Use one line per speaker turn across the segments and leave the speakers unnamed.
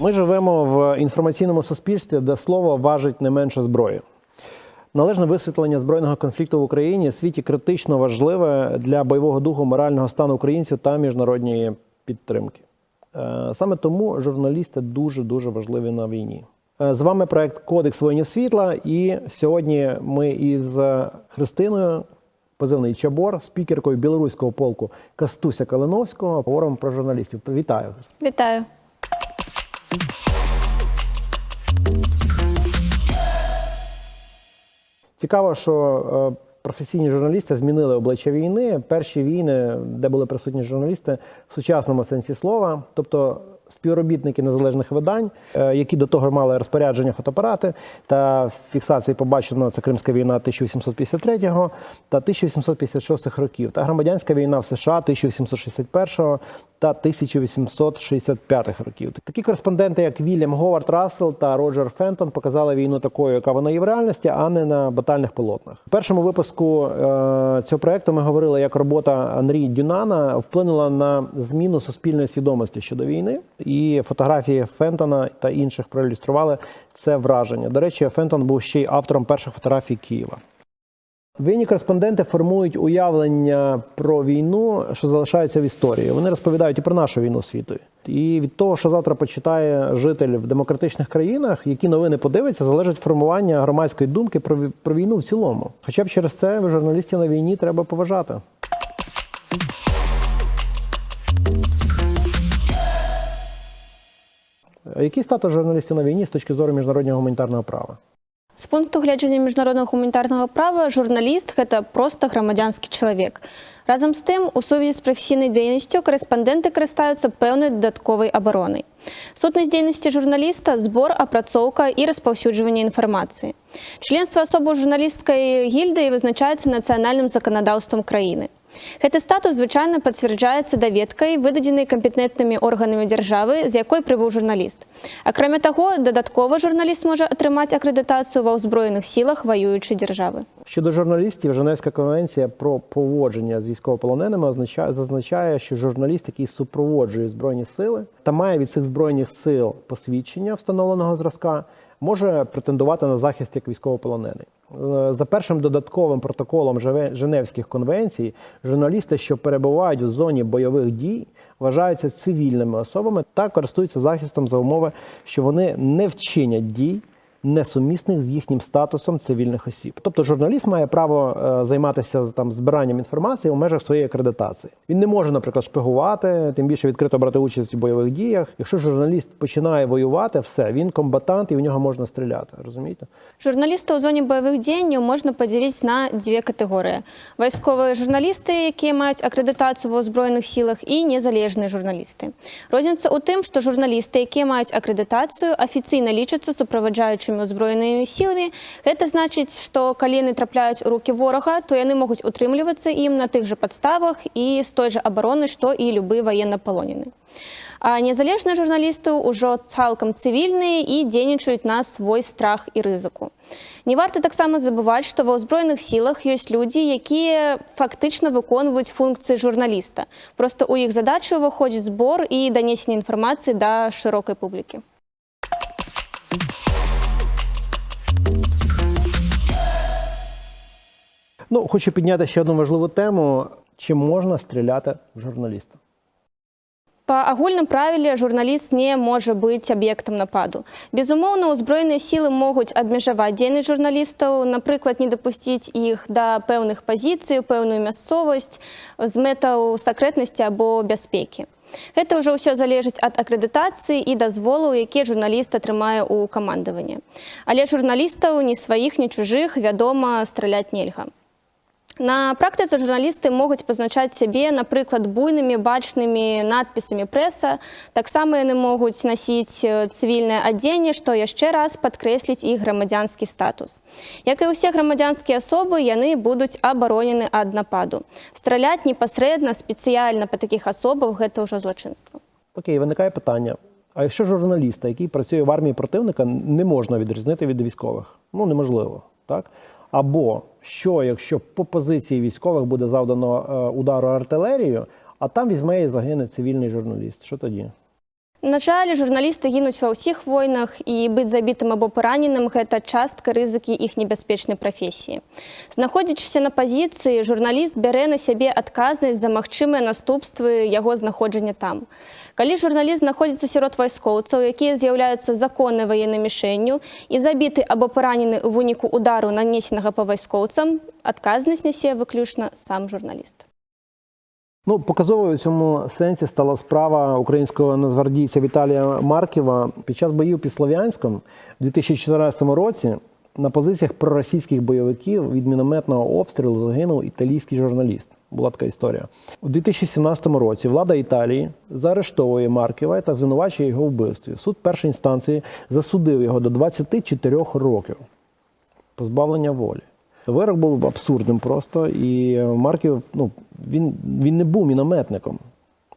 Ми живемо в інформаційному суспільстві, де слово важить не менше зброї. Належне висвітлення збройного конфлікту в Україні світі критично важливе для бойового духу морального стану українців та міжнародної підтримки. Е, Саме тому журналісти дуже дуже важливі на війні. Е, З вами проект Кодекс воїнів світла. І сьогодні ми із Христиною, позивний Чабор, спікеркою білоруського полку Кастуся Калиновського, говоримо про журналістів. Вітаю!
Вітаю.
Цікаво, що е, професійні журналісти змінили обличчя війни. Перші війни, де були присутні журналісти в сучасному сенсі слова, тобто співробітники незалежних видань, е, які до того мали розпорядження фотоапарати та фіксації побаченого це Кримська війна 1853 та 1856 років, та громадянська війна в США 1861 та 1865 років. Такі кореспонденти, як Вільям Говард Рассел та Роджер Фентон, показали війну такою, яка вона є в реальності, а не на батальних полотнах. У першому випуску е, цього проекту ми говорили, як робота Андрія Дюнана вплинула на зміну суспільної свідомості щодо війни. І фотографії Фентона та інших проілюстрували це враження. До речі, Фентон був ще й автором перших фотографій Києва. Війні кореспонденти формують уявлення про війну, що залишаються в історії. Вони розповідають і про нашу війну світу. І від того, що завтра почитає житель в демократичних країнах, які новини подивиться, залежить формування громадської думки про війну в цілому. Хоча б через це журналістів на війні треба поважати. Який статус журналістів на війні з точки зору міжнародного гуманітарного права?
З пункту гледжання міжнародного гуманітарного права журналіст гэта проста грамадзянскі чалавек. Разам з тым, у сувязі з прафесійнай дзейнасцю карэспандэнты карыстаюцца пэўнай дадатковай абаронай. Сутнасць дзейнасці журналіста збор, апрацоўка і распаўсюджванне інфармацыі. Членства асобы ў журналісцкай гільдыі вызначаецца нацыянальным заканадаўствам краіны. Гэты статус звычайна пацвярджаецца даведкай, выдадзенай кампетэнтнымі органамі дзяржавы, з якой прыбыў журналіст. Акрамя таго, дадаткова журналіст можа атрымаць акрэдытацыю ва ўзброеных сілах ваюючай дзяржавы.
Щодо журналістів, Женевська конвенція про поводження з військовополоненими означає, зазначає, що журналіст, який супроводжує збройні сили та має від цих збройних сил посвідчення встановленого зразка, може претендувати на захист як військовополонений. Е, За першим додатковим протоколом Женевських конвенцій, журналісти, що перебувають в зоні бойових дій, вважаються цивільними особами та користуються захистом за умови, що вони не вчинять дій, несумісних з їхнім статусом цивільних осіб. Тобто журналіст має право е, займатися там збиранням інформації у межах своєї акредитації. Він не може, наприклад, шпигувати, тим більше відкрито брати участь у бойових діях. Якщо журналіст починає воювати, все він комбатант і в нього можна стріляти. Розумієте?
Журналістаў у зоне баявых дзеянняў можна падзяліць на дзве катэгорыі. Вайсковыя журналісты, якія маюць акрэдытацыю ва ўзброеных сілах і незалежныя журналісты. Розніца ў тым, што журналісты, якія маюць акрэдытацыю, афіцыйна лічацца суправаджаючымі ўзброенымі сіламі. Гэта значыць, што калі яны трапляюць у рукі ворага, то яны могуць утрымлівацца ім на тых жа падставах і з той жа абароны, што і любы ваеннапалонены. А незалежныя журналісты ўжо цалкам цывільныя і дзейнічаюць на свой страх і рызыку. Не варта таксама забываць, што ва ўзброеных сілах ёсць людзі, якія фактычна выконваюць функцыі журналіста. Проста ў іх задачу ўваходзіць збор і данесенне інфармацыі да шырокай публікі.
Ну, хочу підняти ще одну важливу тему: чи можна стріляти в журналіста?
Па агульным правіле журналіст не можа быць аб'ектам нападу. Безумоўна, узброеныя сілы могуць абмежаваць дзейнасць журналістаў, напрыклад, не дапусціць іх да пэўных пазіцый, у пэўную мясцовасць з мэтаў сакрэтнасці або бяспекі. Гэта ўжо ўсё залежыць ад акрэдытацыі і дазволаў, якія журналіст атрымае ў камандаванні. Але журналістаў ні сваіх, ні чужых, вядома, страляць нельга. На практыцы журналісты могуць пазначаць сябе, напрыклад, буйнымі бачнымі надпісамі прэса. Таксама яны могуць насіць э, цывільнае адзенне, што яшчэ раз падкрэсліць іх грамадзянскі статус. Як і ўсе грамадзянскія асобы, яны будуць абаронены ад нападу. Страляць непасрэдна спецыяльна па такіх асобах гэта ўжо злачынства.
Окей, виникає питання: а якщо журналіста, який працює в армії противника, не можна відрізнити від військових? Ну неможливо, так? Або що, якщо по позиції військових буде завдано е, удару артилерією, А там візьме і загине цивільний журналіст. Що тоді?
На жаль, журналісти гінуць ва ўсіх войнах і быць забітым або параненым гэта частка рызыкі іх небяспечнай прафесіі. Знаходзячыся на пазіцыі, журналіст бярэ на сябе адказнасць за магчымыя наступствы яго знаходжання там. Калі журналіст знаходзіцца сярод вайскоўцаў, якія з'яўляюцца законнай ваеннай мішэнню і забіты або паранены ў выніку удару нанесенага па вайскоўцам, адказнасць нясе выключна сам журналіст.
Ну, показовою в цьому сенсі стала справа українського нацгвардійця Віталія Марківа під час боїв під Слов'янськом у 2014 році. На позиціях проросійських бойовиків від мінометного обстрілу загинув італійський журналіст. Була така історія. У 2017 році влада Італії заарештовує Марківа та звинувачує його в вбивстві. Суд першої інстанції засудив його до 24 років позбавлення волі. Вирок був абсурдним просто, і Марків ну, він, він не був мінометником.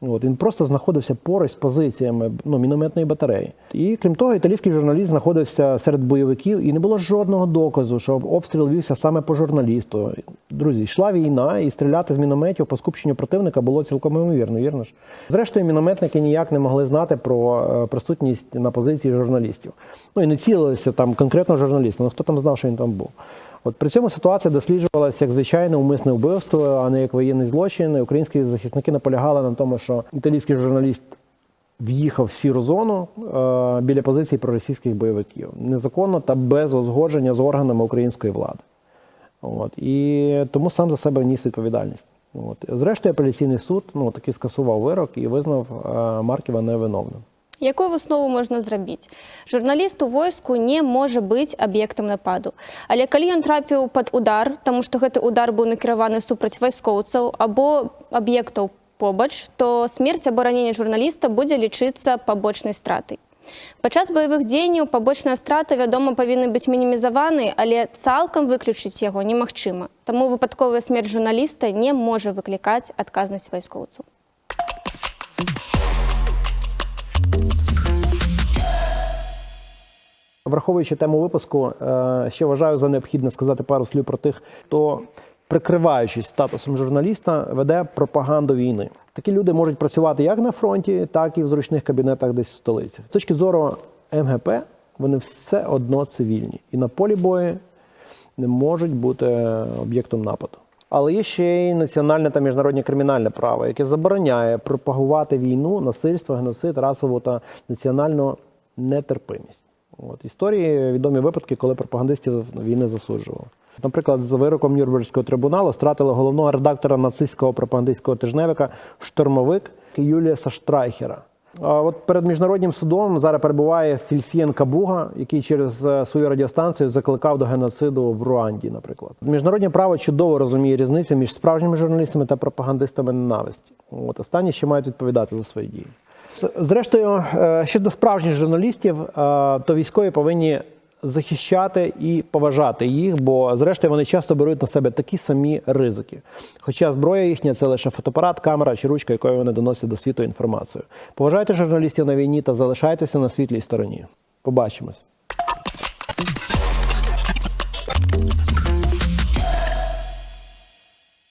От, він просто знаходився поруч з позиціями ну, мінометної батареї. І крім того, італійський журналіст знаходився серед бойовиків, і не було жодного доказу, що обстріл вівся саме по журналісту. Друзі, йшла війна, і стріляти з мінометів по скупченню противника було цілком ймовірно, вірно ж? Зрештою, мінометники ніяк не могли знати про е, присутність на позиції журналістів. Ну і не цілилися там конкретно журналіста, ну хто там знав, що він там був. От при цьому ситуація досліджувалася як звичайне умисне вбивство, а не як воєнний злочин. Українські захисники наполягали на тому, що італійський журналіст в'їхав в сіру зону е, біля позицій проросійських бойовиків незаконно та без узгодження з органами української влади. От і тому сам за себе ніс відповідальність. От зрештою, апеляційний суд ну таки скасував вирок і визнав е, Марківа невиновним.
Якую выснову можна зрабіць? Журналіст у войску не можа быць аб'ектам нападу. Але калі ён трапіў пад удар, таму што гэты удар быў накіраваны супраць вайскоўцаў або аб'ектаў побач, то смерць або раненне журналіста будзе лічыцца пабочнай стратай. Падчас баявых дзеянняў пабочная страта, вядома, павінны быць мінімізаваны, але цалкам выключыць яго немагчыма. Таму выпадковая смерць журналіста не можа выклікаць адказнасць вайскоўцаў.
Враховуючи тему випуску, е, ще вважаю за необхідне сказати пару слів про тих, хто, прикриваючись статусом журналіста, веде пропаганду війни. Такі люди можуть працювати як на фронті, так і в зручних кабінетах десь в столиці. З точки зору МГП, вони все одно цивільні і на полі бою не можуть бути об'єктом нападу. Але є ще й національне та міжнародне кримінальне право, яке забороняє пропагувати війну, насильство, геноцид, расову та національну нетерпимість. От історії відомі випадки, коли пропагандистів війни засуджували. Наприклад, за вироком Нюрнберзького трибуналу стратили головного редактора нацистського пропагандистського тижневика штурмовик Юліаса Штрайхера. От перед міжнародним судом зараз перебуває Фільсієн Кабуга, який через е, свою радіостанцію закликав до геноциду в Руанді, наприклад. Міжнародне право чудово розуміє різницю між справжніми журналістами та пропагандистами ненависті. От останні ще мають відповідати за свої дії. Зрештою, е, щодо справжніх журналістів, е, то військові повинні захищати і поважати їх, бо зрештою вони часто беруть на себе такі самі ризики. Хоча зброя їхня це лише фотоапарат, камера чи ручка, якою вони доносять до світу інформацію. Поважайте журналістів на війні та залишайтеся на світлій стороні. Побачимось.